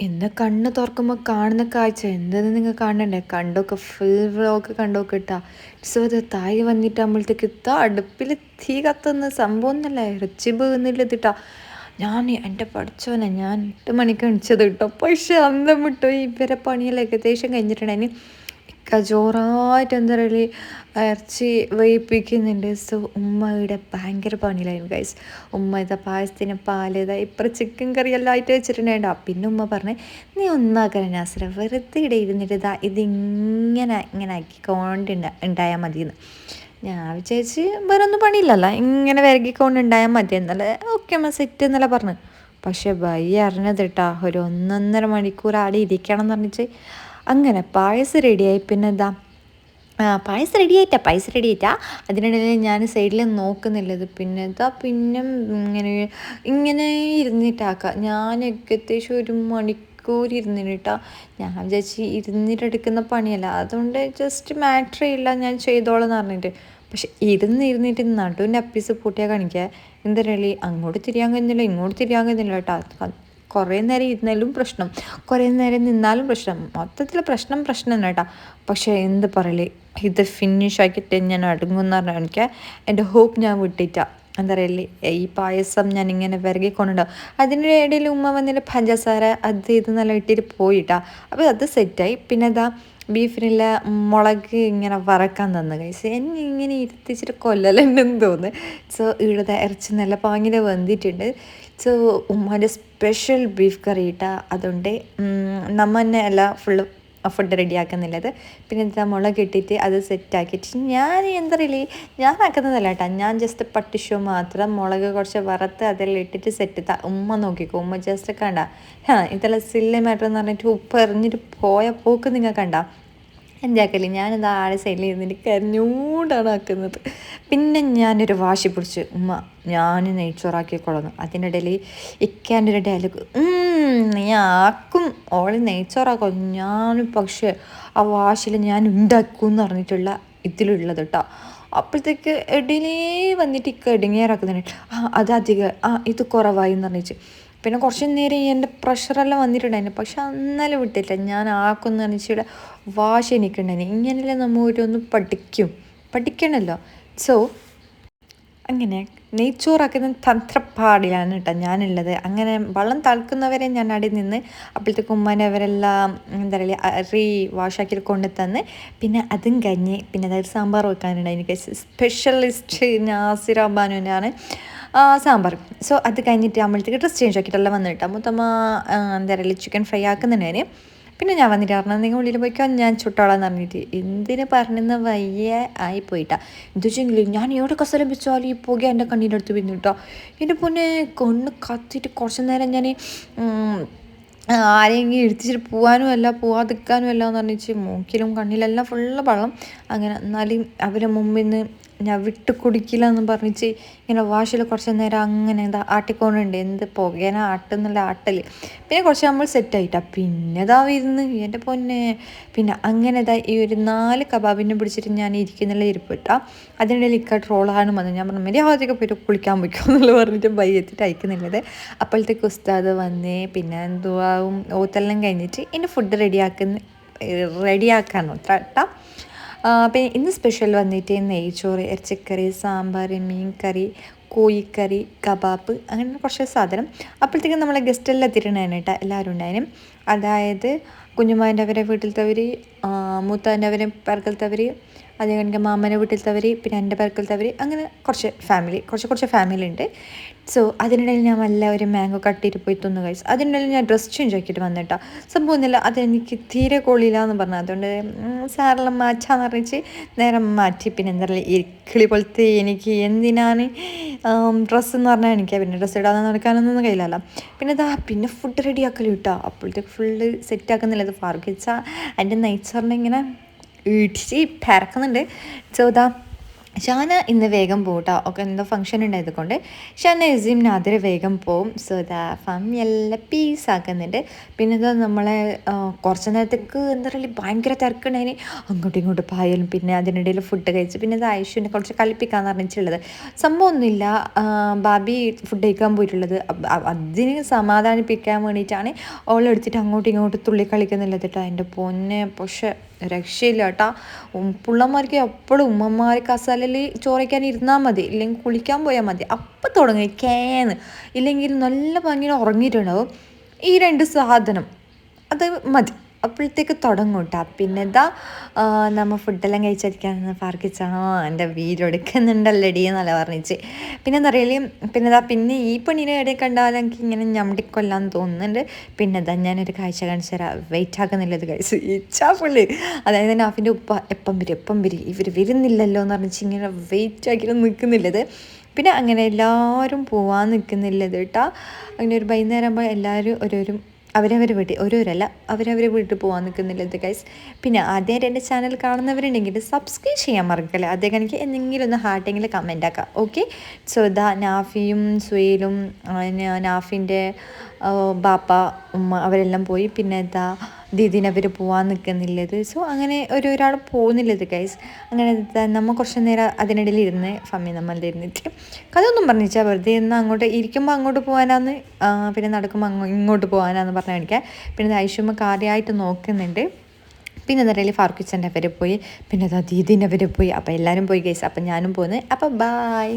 ഇന്ന് കണ്ണ് തുറക്കുമ്പോൾ കാണുന്ന കാഴ്ച. എന്തെന്ന് നിങ്ങൾ കാണണ്ടേ? കണ്ടൊക്കെ ഫുൾ വ്ലോഗ് കണ്ടൊക്കെ ഇട്ടാ. സോ തായി വന്നിട്ടാകുമ്പോഴത്തേക്ക് ഇത്താ അടുപ്പിൽ തീ കത്തുന്ന സംഭവം ഒന്നല്ല ഇറച്ചി പോകുന്നില്ല ഇതിട്ടാ. ഞാൻ എന്റെ പഠിച്ചോനെ ഞാൻ എട്ട് മണിക്ക് എണിച്ചത് കേട്ടോ. പക്ഷെ അന്തം വിട്ടു. ഇവരെ പണിയെല്ലാം ഏകദേശം കഴിഞ്ഞിട്ടുണ്ടായിന് ജോറായിട്ട് എന്താ പറയുക ഇറച്ചി വേയിപ്പിക്കുന്നുണ്ട് സോ ഉമ്മയുടെ ഭയങ്കര പണിയിലായിരുന്നു ഗൈസ് ഉമ്മ ഇതാ പായസത്തിന് പാൽ ഇതാ ഇപ്പം ചിക്കൻ കറി എല്ലാം ആയിട്ട് വെച്ചിട്ടുണ്ടായിട്ടോ പിന്നെ ഉമ്മ പറഞ്ഞു നീ ഒന്നാക്കാൻ നാസര വെറുതെ ഇവിടെ ഇരുന്നിട്ട് ഇതാ ഇതിങ്ങനെ ഇങ്ങനെ ആക്കിക്കൊണ്ട് ഉണ്ടായാൽ മതിയെന്ന്. ഞാൻ വിചാരിച്ച് വേറെ ഒന്നും പണിയില്ലല്ലോ ഇങ്ങനെ വിരകിക്കൊണ്ട് ഉണ്ടായാൽ മതി എന്നല്ലേ ഓക്കെ അമ്മ സെറ്റ് എന്നല്ല പറഞ്ഞു. പക്ഷേ ബൈ അറിഞ്ഞത് കേട്ടാ ഒരു ഒന്നൊന്നര മണിക്കൂർ ആടെ ഇരിക്കണം എന്ന് പറഞ്ഞിട്ട് അങ്ങനെ പായസം റെഡിയായി. പിന്നെ എന്താ പായസം റെഡി ആയിട്ടാ പായസം റെഡി ആയിട്ടാ അതിനിടയിൽ ഞാൻ സൈഡിൽ നോക്കുന്നില്ലത്. പിന്നെ എന്താ പിന്നെ ഇങ്ങനെ ഇങ്ങനെ ഇരുന്നിട്ടാക്കുക ഞാൻ ഏകദേശം ഒരു മണിക്കൂർ ഇരുന്നിട്ടാ. ഞാൻ വിചാരിച്ച് ഇരുന്നിട്ടെടുക്കുന്ന പണിയല്ല. അതുകൊണ്ട് ജസ്റ്റ് മാറ്റർ ഇല്ല ഞാൻ ചെയ്തോളാം എന്ന് പറഞ്ഞിട്ട്. പക്ഷെ ഇരുന്ന് ഇരുന്നിട്ട് നടുവിന്റെ അപ്പീസ് പൂട്ടിയാൽ കാണിക്കുക എന്താ അങ്ങോട്ട് തിരിയാൻ കഴിയുന്നില്ല ഇങ്ങോട്ട് തിരിയാൻ കഴിയുന്നില്ല കേട്ടോ. കുറേ നേരം ഇരുന്നാലും പ്രശ്നം. കുറേ നേരം നിന്നാലും പ്രശ്നം. മൊത്തത്തിൽ പ്രശ്നം പ്രശ്നം കേട്ടോ. പക്ഷേ എന്ത് പറയലേ? ഇത് ഫിനിഷ് ആക്കിയിട്ട് ഞാൻ അടുങ്ങുമെന്ന് പറഞ്ഞാൽ എനിക്ക് എന്റെ ഹോപ്പ് ഞാൻ വിട്ടിട്ടാ. എന്താ പറയല്ലേ ഈ പായസം ഞാൻ ഇങ്ങനെ വിറകിക്കൊണ്ടുണ്ടാവും അതിന്റെ ഇടയിൽ ഉമ്മ വന്നിട്ട് പഞ്ചസാര അത് ഇത് നല്ല ഇട്ടിട്ട് പോയിട്ടാ. അപ്പോൾ അത് സെറ്റായി പിന്നെ അതാ ബീഫിനുള്ള മുളക് ഇങ്ങനെ വറക്കാൻ തന്നു കഴിച്ച് എന്നെ ഇങ്ങനെ ഇരുത്തിച്ചിട്ട് കൊല്ലലുണ്ടെന്ന് തോന്നുന്നു. സോ ഇവിടെ ഇറച്ചി നല്ല പാങ്ങിനെ വന്നിട്ടുണ്ട് സോ ഉമ്മാന്റെ സ്പെഷ്യൽ ബീഫ് കറി ഇട്ടാ അതുകൊണ്ട് നമ്മ തന്നെ ഫുള്ള് ഫുഡ് റെഡിയാക്കുന്നില്ലത്. പിന്നെ എന്താ മുളക് ഇട്ടിട്ട് അത് സെറ്റാക്കിയിട്ട് ഞാൻ എന്താ ഞാൻ ആക്കുന്നതല്ല കേട്ടോ. ഞാൻ ജസ്റ്റ് പട്ടിഷോ മാത്രം മുളക് കുറച്ച് വറുത്ത് അതെല്ലാം ഇട്ടിട്ട് സെറ്റ് ഉമ്മ നോക്കിക്കോ. ഉമ്മ ജസ്റ്റ് കണ്ട. ഇതെല്ലാം സില്ല മാറ്റർ എന്ന് പറഞ്ഞിട്ട് ഉപ്പ് എറിഞ്ഞിട്ട് പോയ പോക്ക് നിങ്ങൾ കണ്ട. എന്റെ ഞാനത് ആടെ സൈഡിൽ ഇരുന്നിട്ട് കരഞ്ഞൂണ്ടാണ് ആക്കുന്നത്. പിന്നെ ഞാനൊരു വാശി പിടിച്ച് ഉമ്മ ഞാൻ നെയ്ച്ചോറാക്കിക്കൊള്ളുന്നു ഇടയിൽ ഇക്കാന്റെ ഒരു ഡയലോഗ് നീ ആക്കും. ഓളി നെയ്ച്ചോറാക്കും. ഞാൻ പക്ഷേ ആ വാശിയിൽ ഞാൻ ഉണ്ടാക്കും എന്ന് പറഞ്ഞിട്ടുള്ള ഇതിലുള്ളത് കേട്ടോ അപ്പോഴത്തേക്ക് ഇടയിലേ വന്നിട്ട് ഇക്ക ഇടുങ്ങിയാറാക്കുന്നുണ്ട് ആ അത് അധികം ആ ഇത് കുറവായി എന്ന് പറഞ്ഞിട്ട്. പിന്നെ കുറച്ച് നേരം എന്റെ പ്രഷറെല്ലാം വന്നിട്ടുണ്ടായിരുന്നു പക്ഷെ അന്നലെ വിട്ടില്ല ഞാൻ ആക്കുന്ന പറഞ്ഞിട്ട് വാശി എനിക്കുണ്ടായിരുന്നു ഇങ്ങനെയല്ലേ നമ്മൾ ഓരോന്ന് പഠിക്കും. പഠിക്കണമല്ലോ സോ അങ്ങനെ നെയ്ച്ചോറാക്കുന്ന തന്ത്രപ്പാടിലാണ് കേട്ടോ ഞാനുള്ളത്. അങ്ങനെ വെള്ളം തളക്കുന്നവരെ ഞാൻ അടി നിന്ന് അപ്പോഴത്തേക്ക് ഉമ്മാനെ അവരെല്ലാം എന്താ പറയുക അറി വാഷാക്കി കൊണ്ട് തന്ന് പിന്നെ അതും കഞ്ഞ് പിന്നെ അതായത് സാമ്പാർ വെക്കാനുണ്ട് എനിക്ക് സ്പെഷ്യലിസ്റ്റ് നാസിറാബാനുവിനാണ് സാമ്പാർ. സോ അത് കഴിഞ്ഞിട്ട് ആകുമ്പോഴത്തേക്ക് ഡ്രസ് ചേഞ്ച് ആക്കിയിട്ടെല്ലാം വന്നിട്ട്. മൊത്തം എന്താ പറയുക ചിക്കൻ ഫ്രൈ ആക്കുന്നുണ്ടായിരുന്നു പിന്നെ ഞാൻ വന്നിട്ട് പറഞ്ഞു നിങ്ങൾ ഉള്ളിൽ പോയിക്കോ ഞാൻ ചുട്ടോളാന്ന് പറഞ്ഞിട്ട്. എന്തിന് പറഞ്ഞെന്ന് വയ്യ ആയി പോയിട്ടാ എന്തു വെച്ചെങ്കിൽ ഞാൻ എവിടെ കസരം വെച്ചാലും ഈ പുക എന്റെ കണ്ണിന്റെ അടുത്ത് പിന്നെ കേട്ടോ എന്റെ പൊന്നെ കണ്ണ് കത്തിയിട്ട് കുറച്ച് നേരം ഞാൻ ആരെങ്കിലും എടുത്തിട്ട് പോകാനും അല്ല പോവാതിരിക്കാനും അല്ല എന്ന് പറഞ്ഞിട്ട് മൂക്കിലും കണ്ണിലെല്ലാം ഫുള്ള് വെള്ളം. അങ്ങനെ എന്നാലും അവരെ മുമ്പിൽ നിന്ന് ഞാൻ വിട്ട് കുടിക്കില്ല എന്ന് പറഞ്ഞിട്ട് ഇങ്ങനെ വാഷിൽ കുറച്ച് നേരം അങ്ങനെ എന്താ ആട്ടിക്കോണുണ്ട് എന്ത് പുകേന ആട്ടെന്നുള്ള ആട്ടൽ പിന്നെ കുറച്ച് നമ്മൾ സെറ്റായിട്ടാ. പിന്നെ ഇതാ ഇരുന്ന് എന്റെ പൊന്നെ. പിന്നെ അങ്ങനെ ഇതാ ഈ ഒരു നാല് കബാബിനെ പിടിച്ചിട്ട് ഞാൻ ഇരിക്കുന്നുള്ള ഇരിപ്പിട്ടാ. അതിനിടയിൽ ഇക്ക ട്രോളാണ് വന്നത് ഞാൻ പറഞ്ഞു മര്യാദയൊക്കെ പോയിട്ട് കുളിക്കാൻ പോയിക്കോ എന്നുള്ള പറഞ്ഞിട്ട് ബൈയെത്തിട്ട് അയക്കുന്നുള്ളത്. അപ്പോഴത്തേക്ക് ഉസ്താദ് വന്നേ. പിന്നെ എന്തുവാവും? ഓത്തെല്ലാം കഴിഞ്ഞിട്ട് എന്റെ ഫുഡ് റെഡിയാക്കുന്ന റെഡിയാക്കാനോ കേട്ടോ പിന്നെ ഇന്ന് സ്പെഷ്യൽ വന്നിട്ട് നെയ്ച്ചോറ് ഇറച്ചിക്കറി സാമ്പാർ മീൻകറി കോഴിക്കറി കബാബ് അങ്ങനെ കുറച്ച് സാധനം. അപ്പോഴത്തേക്കും നമ്മളെ ഗസ്റ്റെല്ലാം എത്തിയിട്ടുണ്ടായിരുന്നു കേട്ടോ എല്ലാവരും ഉണ്ടായിരുന്നു. അതായത് കുഞ്ഞുമാന്റെ അവരെ വീട്ടിലത്തവർ മൂത്താന്റെ അവരെ പേർക്കലത്തവർ അതേ കണക്ക് മാമന്റെ വീട്ടിലത്തവർ പിന്നെ എന്റെ പേർക്കലത്തവർ അങ്ങനെ കുറച്ച് ഫാമിലി കുറച്ച് കുറച്ച് ഫാമിലി ഉണ്ട്. സോ അതിനിടയിൽ ഞാൻ എല്ലാവരും മാംഗോ കട്ടിയിട്ട് പോയി തിന്നു കഴിച്ചു അതിനിടയിൽ ഞാൻ ഡ്രസ് ചേഞ്ച് ആക്കിയിട്ട് വന്നിട്ടാ സംഭവം ഒന്നുമില്ല. അതെനിക്ക് തീരെ കൊള്ളില്ല എന്ന് പറഞ്ഞു അതുകൊണ്ട് സാറെല്ലാം മാറ്റാന്ന് അറിയിച്ച് നേരെ മാറ്റി. പിന്നെ എന്താ ഇക്കിളി പോലത്തെ എനിക്ക് എന്തിനാണ് ഡ്രസ്സ് എന്ന് പറഞ്ഞാൽ എനിക്ക് പിന്നെ ഡ്രസ്സ് ഇടാതെ നടക്കാനൊന്നും കഴിയില്ലല്ലോ. പിന്നെ ഇതാ പിന്നെ ഫുഡ് റെഡി ആക്കലും കിട്ടാ. അപ്പോഴത്തേക്ക് ഫുള്ള് സെറ്റ് ആക്കുന്നില്ല. ഇത് ഫാർക്കിച്ച എന്റെ നെയ്ച്ചറിനെ ഇങ്ങനെ ഇടിച്ച് പരക്കുന്നുണ്ട്. ഇതാ ഷാന ഇന്ന് വേഗം പോട്ടോ ഒക്കെ എന്തോ ഫംഗ്ഷൻ ഉണ്ടായത് കൊണ്ട് ഷാന നസീം നാദിര വേഗം പോവും. സോ ദാ ഫാം എല്ലാം പീസ് ആക്കുന്നുണ്ട്. പിന്നെ ഇത് നമ്മളെ കുറച്ച് നേരത്തേക്ക് എന്താ പറയുക ഭയങ്കര തിരക്കുണ്ടായിന്. അങ്ങോട്ടും ഇങ്ങോട്ടും പായലും പിന്നെ അതിനിടയിൽ ഫുഡ് കഴിച്ച് പിന്നെ ഇത് ഐഷുവിനെ കുറച്ച് കളിപ്പിക്കാന്ന് പറഞ്ഞിട്ടുള്ളത്. സംഭവം ഒന്നുമില്ല. ബാബി ഫുഡ് കഴിക്കാൻ പോയിട്ടുള്ളത്. അതിന് സമാധാനിപ്പിക്കാൻ വേണ്ടിയിട്ടാണ് ഓളെടുത്തിട്ട് അങ്ങോട്ടും ഇങ്ങോട്ടും തുള്ളി കളിക്കുന്നില്ല കേട്ടോ എന്റെ പൊന്നെ പക്ഷെ രക്ഷയില്ല കേട്ടാ. പിള്ളമാർക്ക് എപ്പോഴും ഉമ്മമാർക്ക് കസാലയിൽ ചോറയ്ക്കാൻ ഇരുന്നാൽ മതി ഇല്ലെങ്കിൽ കുളിക്കാൻ പോയാൽ മതി. അപ്പം തുടങ്ങി കേന്ന് ഇല്ലെങ്കിൽ നല്ല ഭംഗിയിൽ ഉറങ്ങിയിട്ടുണ്ടാവും. ഈ രണ്ട് സാധനം അത് മതി. അപ്പോഴത്തേക്ക് തുടങ്ങും കേട്ടോ പിന്നെ ഇതാ നമ്മൾ നമ്മ ഫുഡെല്ലാം കഴിച്ചിരിക്കാൻ പാർക്കിച്ചാണോ? എന്റെ വീഡിയോ എടുക്കുന്നുണ്ടല്ലടി എന്നല്ല പറഞ്ഞിച്ച്. പിന്നെ എന്താ പറയുക പിന്നെ ഇതാ പിന്നെ ഈ പെണ്ണിനെ ഇടയിൽ കണ്ടാലും എനിക്ക് ഇങ്ങനെ ഞമ്മടിക്കൊല്ലാന്ന് തോന്നുന്നുണ്ട്. പിന്നെ ഇതാ ഞാനൊരു കാഴ്ച കാണിച്ചു തരാം. വെയിറ്റ് ആക്കുന്നില്ല ഇത് കഴിച്ച് ഇച്ചാ പുള്ളി. അതായത് നാഫിന്റെ ഉപ്പ എപ്പം വരും എപ്പം വരും? ഇവർ വരുന്നില്ലല്ലോ എന്ന് പറഞ്ഞിച്ച് ഇങ്ങനെ വെയിറ്റ് ആക്കിയിട്ട് നിൽക്കുന്നില്ലത് പിന്നെ അങ്ങനെ എല്ലാവരും പോവാൻ നിൽക്കുന്നില്ലത് കേട്ടോ അങ്ങനെ ഒരു വൈകുന്നേരം ആകുമ്പോൾ എല്ലാവരും ഓരോരും അവരവർ വീട്ടിൽ ഓരോരല്ല അവരവർ വീട്ടിൽ പോകാൻ നിൽക്കുന്നില്ലത് ഗൈസ് പിന്നെ ആദ്യമായിട്ട് എന്റെ ചാനൽ കാണുന്നവരുണ്ടെങ്കിൽ സബ്സ്ക്രൈബ് ചെയ്യാൻ മറക്കല്ലേ? അദ്ദേഹം എനിക്ക് എന്തെങ്കിലും ഒന്ന് ഹാർട്ടെങ്കിലും കമന്റ് ആക്കാം ഓക്കെ സോ ഇതാ നാഫിയും സുയിലും നാഫിന്റെ ബാപ്പ ഉമ്മ അവരെല്ലാം പോയി. പിന്നെ ഇതാ ദീദിന് അവർ പോകാൻ നിൽക്കുന്നില്ലത്. സോ അങ്ങനെ ഒരു ഒരാൾ പോകുന്നില്ലത് ഗൈസ് അങ്ങനെ നമ്മൾ നമ്മ കുറച്ച് നേരം അതിനിടയിൽ ഇരുന്ന് ഫമ്മി നമ്മളുടെ ഇരുന്നിട്ട് കഥയൊന്നും പറഞ്ഞിച്ചാൽ വെറുതെ ഇന്ന് അങ്ങോട്ട് ഇരിക്കുമ്പോൾ അങ്ങോട്ട് പോകാനാന്ന് പിന്നെ നടക്കുമ്പോൾ അങ്ങോ ഇങ്ങോട്ട് പോകാനാന്ന് പറഞ്ഞു കാണിക്കാൻ. പിന്നെ ഐഷുമ്മ കാര്യമായിട്ട് നോക്കുന്നുണ്ട്. പിന്നെ എന്താ പറയുക ഫാർക്കിച്ചന്റെ അവരെ പോയി. പിന്നെ അതാ ദീദിന്റെ അവരെ പോയി. അപ്പോൾ എല്ലാവരും പോയി ഗൈസ് അപ്പം ഞാനും പോകുന്നത് അപ്പോൾ ബായ്